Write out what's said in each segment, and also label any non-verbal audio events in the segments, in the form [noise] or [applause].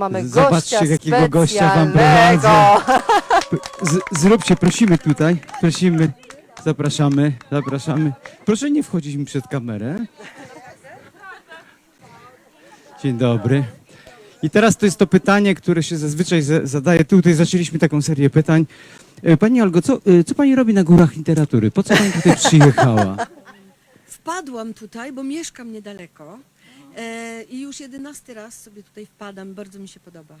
Mamy Zobaczcie, gościa jakiego gościa wam specjalnego. Z, zróbcie, prosimy tutaj, prosimy, zapraszamy, zapraszamy. Proszę nie wchodzić mi przed kamerę. Dzień dobry. I teraz to jest to pytanie, które się zazwyczaj za- zadaje. Tutaj zaczęliśmy taką serię pytań. E, Pani Olgo, co, e, co pani robi na górach literatury? Po co pani tutaj przyjechała? Wpadłam tutaj, bo mieszkam niedaleko e, i już jedenasty raz sobie tutaj wpadam, bardzo mi się podoba.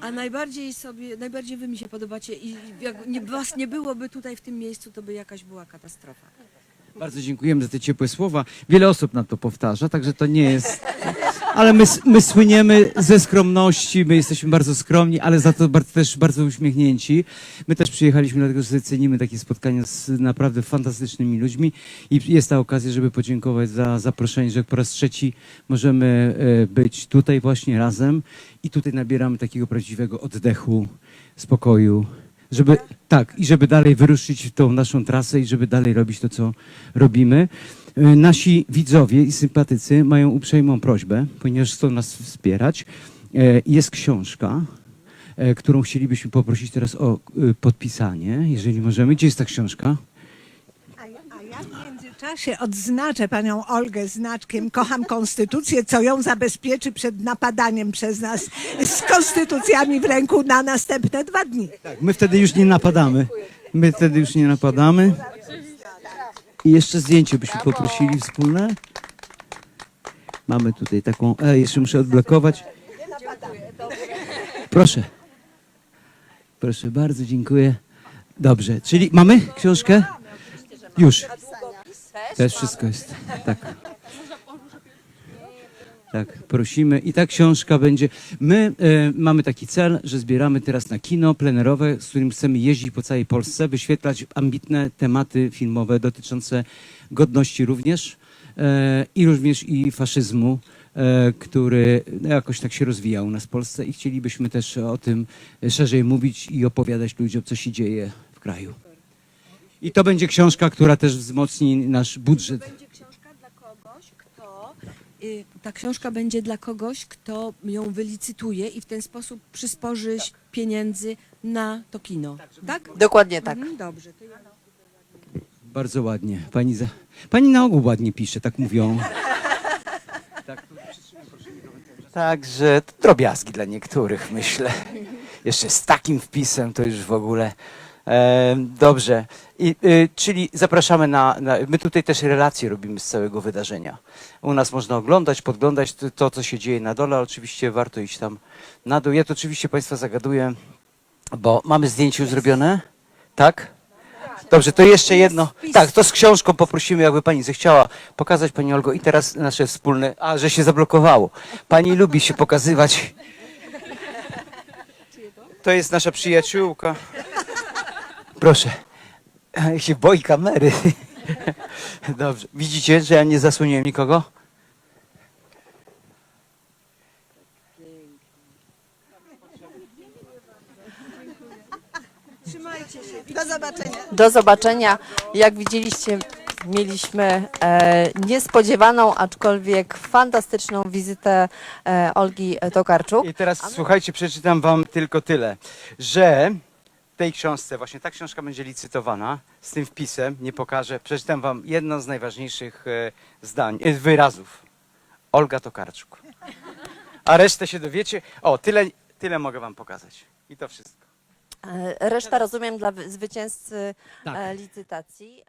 A najbardziej sobie, najbardziej wy mi się podobacie i jak nie, was nie byłoby tutaj w tym miejscu, to by jakaś była katastrofa. Bardzo dziękujemy za te ciepłe słowa. Wiele osób nam to powtarza, także to nie jest. Ale my, my słyniemy ze skromności, my jesteśmy bardzo skromni, ale za to bardzo, też bardzo uśmiechnięci. My też przyjechaliśmy, dlatego że cenimy takie spotkania z naprawdę fantastycznymi ludźmi i jest ta okazja, żeby podziękować za zaproszenie, że po raz trzeci możemy e, być tutaj właśnie razem i tutaj nabieramy takiego prawdziwego oddechu, spokoju, żeby tak i żeby dalej wyruszyć w tą naszą trasę i żeby dalej robić to, co robimy. E, Nasi widzowie i sympatycy mają uprzejmą prośbę, ponieważ chcą nas wspierać. E, Jest książka, e, którą chcielibyśmy poprosić teraz o podpisanie, jeżeli możemy. Gdzie jest ta książka? A ja, a ja w międzyczasie odznaczę panią Olgę znaczkiem Kocham Konstytucję, co ją zabezpieczy przed napadaniem przez nas z konstytucjami w ręku na następne dwa dni. Tak, my wtedy już nie napadamy. My wtedy już nie napadamy. I jeszcze zdjęcie byśmy poprosili wspólne. Mamy tutaj taką. E, jeszcze muszę odblokować. Proszę. Proszę bardzo, dziękuję. Dobrze, czyli mamy książkę? Już. Też wszystko jest. Tak. Tak, prosimy. I ta książka będzie. My e, mamy taki cel, że zbieramy teraz na kino plenerowe, z którym chcemy jeździć po całej Polsce, wyświetlać ambitne tematy filmowe dotyczące godności również e, i również i faszyzmu, e, który no, jakoś tak się rozwija u nas w Polsce i chcielibyśmy też o tym szerzej mówić i opowiadać ludziom, co się dzieje w kraju. I to będzie książka, która też wzmocni nasz budżet. Będzie książka dla kogoś, kto... y, Ta książka będzie dla kogoś, kto ją wylicytuje i w ten sposób przysporzy pieniędzy na to kino. Tak? Dokładnie tak. Mhm, dobrze. To ja... Bardzo ładnie. Pani, za... Pani na ogół ładnie pisze, tak mówią. [laughs] Także to drobiazgi dla niektórych, myślę. Jeszcze z takim wpisem to już w ogóle. Dobrze. I, y, czyli zapraszamy na, na. My tutaj też relacje robimy z całego wydarzenia. U nas można oglądać, podglądać to, co się dzieje na dole. Oczywiście warto iść tam na dół. Ja to oczywiście Państwa zagaduję, bo mamy zdjęcie już zrobione. Tak? Dobrze, to jeszcze jedno. Tak, to z książką poprosimy, jakby pani zechciała pokazać pani Olgo. I teraz nasze wspólne. A, że się zablokowało. Pani lubi się pokazywać. To jest nasza przyjaciółka. Proszę. [laughs] Ja się boi kamery. [laughs] Dobrze. Widzicie, że ja nie zasłoniłem nikogo? Do zobaczenia. Do zobaczenia. Jak widzieliście, mieliśmy e, niespodziewaną, aczkolwiek fantastyczną wizytę e, Olgi Tokarczuk. I teraz słuchajcie, przeczytam wam tylko tyle, że tej książce, właśnie ta książka będzie licytowana z tym wpisem, nie pokażę, przeczytam wam jedno z najważniejszych e, zdań, e, wyrazów. Olga Tokarczuk. A resztę się dowiecie. O, tyle, tyle mogę wam pokazać. I to wszystko. E, Reszta rozumiem dla wy- zwycięzcy Tak. licytacji.